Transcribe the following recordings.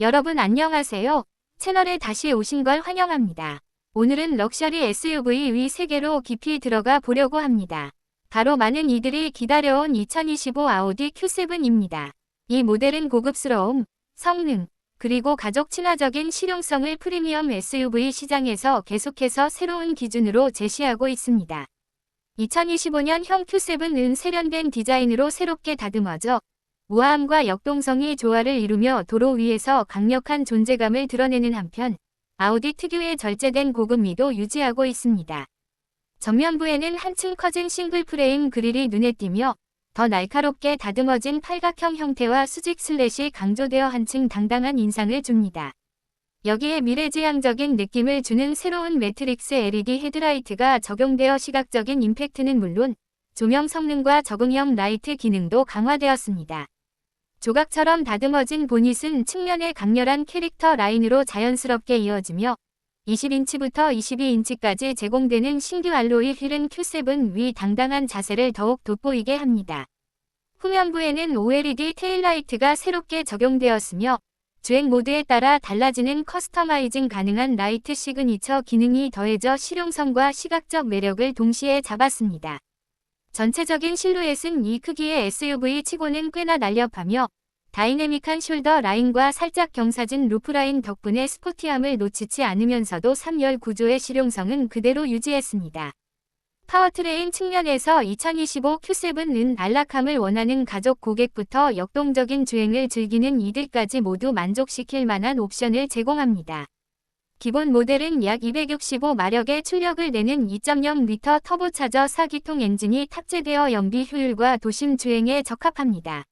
여러분 안녕하세요. 채널에 다시 오신 걸 환영합니다. 오늘은 럭셔리 SUV 위 3개로 깊이 들어가 보려고 합니다. 바로 많은 이들이 기다려온 2025 아우디 Q7입니다. 이 모델은 고급스러움, 성능, 그리고 가족 친화적인 실용성을 프리미엄 SUV 시장에서 계속해서 새로운 기준으로 제시하고 있습니다. 2025년형 Q7은 세련된 디자인으로 새롭게 다듬어져 우아함과 역동성이 조화를 이루며 도로 위에서 강력한 존재감을 드러내는 한편 아우디 특유의 절제된 고급미도 유지하고 있습니다. 전면부에는 한층 커진 싱글 프레임 그릴이 눈에 띄며 더 날카롭게 다듬어진 팔각형 형태와 수직 슬랫이 강조되어 한층 당당한 인상을 줍니다. 여기에 미래지향적인 느낌을 주는 새로운 매트릭스 LED 헤드라이트가 적용되어 시각적인 임팩트는 물론 조명 성능과 적응형 라이트 기능도 강화되었습니다. 조각처럼 다듬어진 보닛은 측면의 강렬한 캐릭터 라인으로 자연스럽게 이어지며 20인치부터 22인치까지 제공되는 신규 알로이 휠은 Q7 위 당당한 자세를 더욱 돋보이게 합니다. 후면부에는 OLED 테일라이트가 새롭게 적용되었으며 주행 모드에 따라 달라지는 커스터마이징 가능한 라이트 시그니처 기능이 더해져 실용성과 시각적 매력을 동시에 잡았습니다. 전체적인 실루엣은 이 크기의 SUV 치고는 꽤나 날렵하며 다이내믹한 숄더 라인과 살짝 경사진 루프라인 덕분에 스포티함을 놓치지 않으면서도 3열 구조의 실용성은 그대로 유지했습니다. 파워트레인 측면에서 2025 Q7은 안락함을 원하는 가족 고객부터 역동적인 주행을 즐기는 이들까지 모두 만족시킬 만한 옵션을 제공합니다. 기본 모델은 약 265마력의 출력을 내는 2.0L 터보차저 4기통 엔진이 탑재되어 연비 효율과 도심 주행에 적합합니다.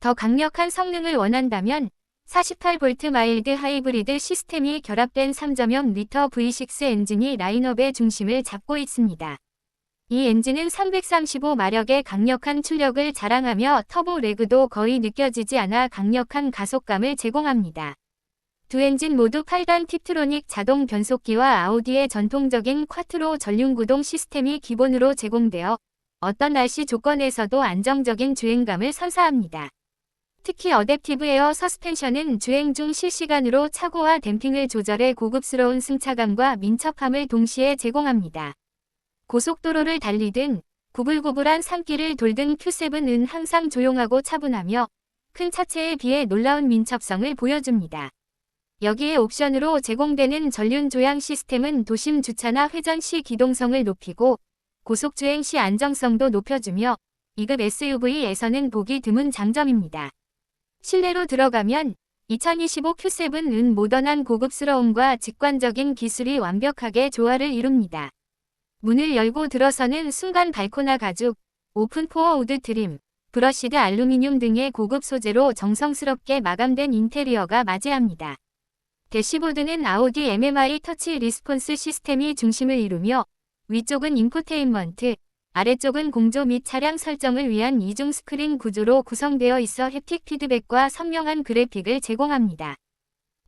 더 강력한 성능을 원한다면 48V 마일드 하이브리드 시스템이 결합된 3.0L V6 엔진이 라인업의 중심을 잡고 있습니다. 이 엔진은 335마력의 강력한 출력을 자랑하며 터보 레그도 거의 느껴지지 않아 강력한 가속감을 제공합니다. 두 엔진 모두 8단 팁트로닉 자동 변속기와 아우디의 전통적인 쿼트로 전륜구동 시스템이 기본으로 제공되어 어떤 날씨 조건에서도 안정적인 주행감을 선사합니다. 특히 어댑티브 에어 서스펜션은 주행 중 실시간으로 차고와 댐핑을 조절해 고급스러운 승차감과 민첩함을 동시에 제공합니다. 고속도로를 달리든 구불구불한 산길을 돌든 Q7은 항상 조용하고 차분하며 큰 차체에 비해 놀라운 민첩성을 보여줍니다. 여기에 옵션으로 제공되는 전륜 조향 시스템은 도심 주차나 회전 시 기동성을 높이고 고속주행 시 안정성도 높여주며 2급 SUV에서는 보기 드문 장점입니다. 실내로 들어가면 2025 Q7은 모던한 고급스러움과 직관적인 기술이 완벽하게 조화를 이룹니다. 문을 열고 들어서는 순간 발코나 가죽, 오픈 포어 우드 트림, 브러시드 알루미늄 등의 고급 소재로 정성스럽게 마감된 인테리어가 맞이합니다. 대시보드는 아우디 MMI 터치 리스폰스 시스템이 중심을 이루며 위쪽은 인포테인먼트, 아래쪽은 공조 및 차량 설정을 위한 이중 스크린 구조로 구성되어 있어 햅틱 피드백과 선명한 그래픽을 제공합니다.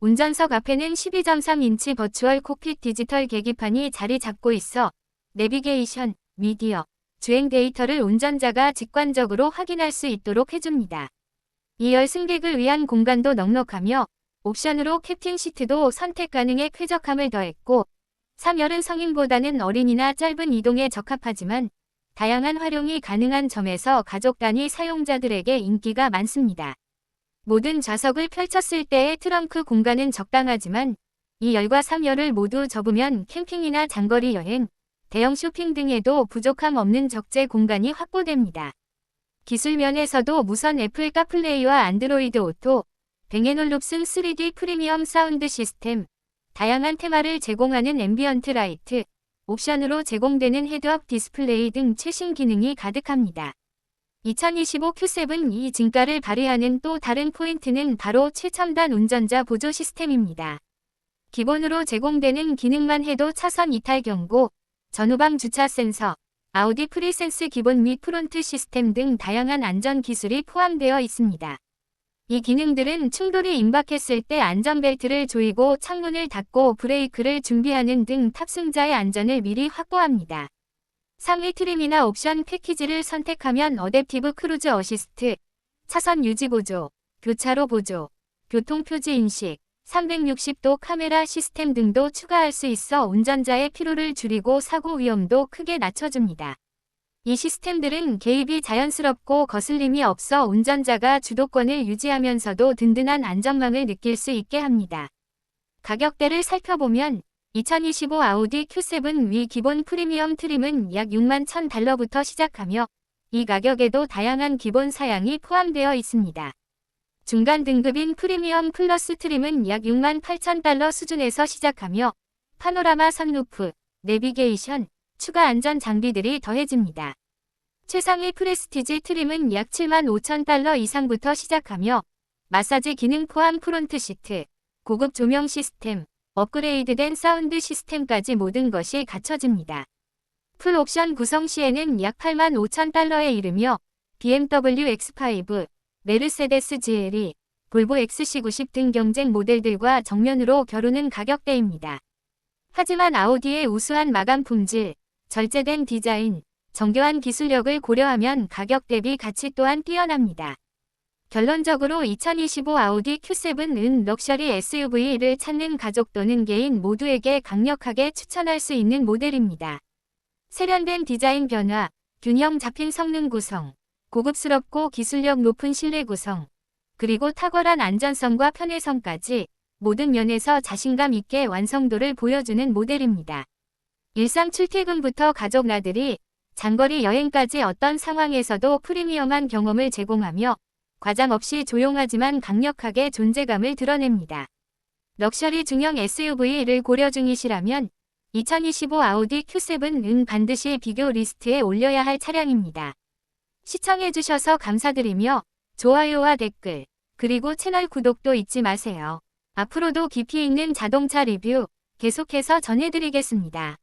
운전석 앞에는 12.3인치 버추얼 콕핏 디지털 계기판이 자리 잡고 있어 내비게이션, 미디어, 주행 데이터를 운전자가 직관적으로 확인할 수 있도록 해줍니다. 2열 승객을 위한 공간도 넉넉하며 옵션으로 캡틴 시트도 선택 가능해 쾌적함을 더했고 3열은 성인보다는 어린이나 짧은 이동에 적합하지만 다양한 활용이 가능한 점에서 가족 단위 사용자들에게 인기가 많습니다. 모든 좌석을 펼쳤을 때의 트렁크 공간은 적당하지만 2열과 3열을 모두 접으면 캠핑이나 장거리 여행, 대형 쇼핑 등에도 부족함 없는 적재 공간이 확보됩니다. 기술 면에서도 무선 애플 카플레이와 안드로이드 오토, 뱅앤올룹슨 3D 프리미엄 사운드 시스템, 다양한 테마를 제공하는 앰비언트 라이트, 옵션으로 제공되는 헤드업 디스플레이 등 최신 기능이 가득합니다. 2025 Q7 이 진가를 발휘하는 또 다른 포인트는 바로 최첨단 운전자 보조 시스템입니다. 기본으로 제공되는 기능만 해도 차선 이탈 경고, 전후방 주차 센서, 아우디 프리센스 기본 및 프론트 시스템 등 다양한 안전 기술이 포함되어 있습니다. 이 기능들은 충돌이 임박했을 때 안전벨트를 조이고 창문을 닫고 브레이크를 준비하는 등 탑승자의 안전을 미리 확보합니다. 상위 트림이나 옵션 패키지를 선택하면 어댑티브 크루즈 어시스트, 차선 유지 보조, 교차로 보조, 교통표지 인식, 360도 카메라 시스템 등도 추가할 수 있어 운전자의 피로를 줄이고 사고 위험도 크게 낮춰줍니다. 이 시스템들은 개입이 자연스럽고 거슬림이 없어 운전자가 주도권을 유지하면서도 든든한 안전망을 느낄 수 있게 합니다. 가격대를 살펴보면 2025 아우디 Q7 위 기본 프리미엄 트림은 약 6만 1천 달러부터 시작하며 이 가격에도 다양한 기본 사양이 포함되어 있습니다. 중간 등급인 프리미엄 플러스 트림은 약 6만 8천 달러 수준에서 시작하며 파노라마 선루프, 내비게이션, 추가 안전 장비들이 더해집니다. 최상위 프레스티지 트림은 약 7만 5천 달러 이상부터 시작하며 마사지 기능 포함 프론트 시트, 고급 조명 시스템, 업그레이드된 사운드 시스템까지 모든 것이 갖춰집니다. 풀 옵션 구성 시에는 약 8만 5천 달러에 이르며 BMW X5, 메르세데스 GLE, 볼보 XC90 등 경쟁 모델들과 정면으로 겨루는 가격대입니다. 하지만 아우디의 우수한 마감 품질, 절제된 디자인, 정교한 기술력을 고려하면 가격 대비 가치 또한 뛰어납니다. 결론적으로 2025 아우디 Q7은 럭셔리 SUV를 찾는 가족 또는 개인 모두에게 강력하게 추천할 수 있는 모델입니다. 세련된 디자인 변화, 균형 잡힌 성능 구성, 고급스럽고 기술력 높은 실내 구성, 그리고 탁월한 안전성과 편의성까지 모든 면에서 자신감 있게 완성도를 보여주는 모델입니다. 일상 출퇴근부터 가족 나들이 장거리 여행까지 어떤 상황에서도 프리미엄한 경험을 제공하며 과장 없이 조용하지만 강력하게 존재감을 드러냅니다. 럭셔리 중형 SUV를 고려 중이시라면 2025 아우디 Q7은 반드시 비교 리스트에 올려야 할 차량입니다. 시청해주셔서 감사드리며 좋아요와 댓글, 그리고 채널 구독도 잊지 마세요. 앞으로도 깊이 있는 자동차 리뷰 계속해서 전해드리겠습니다.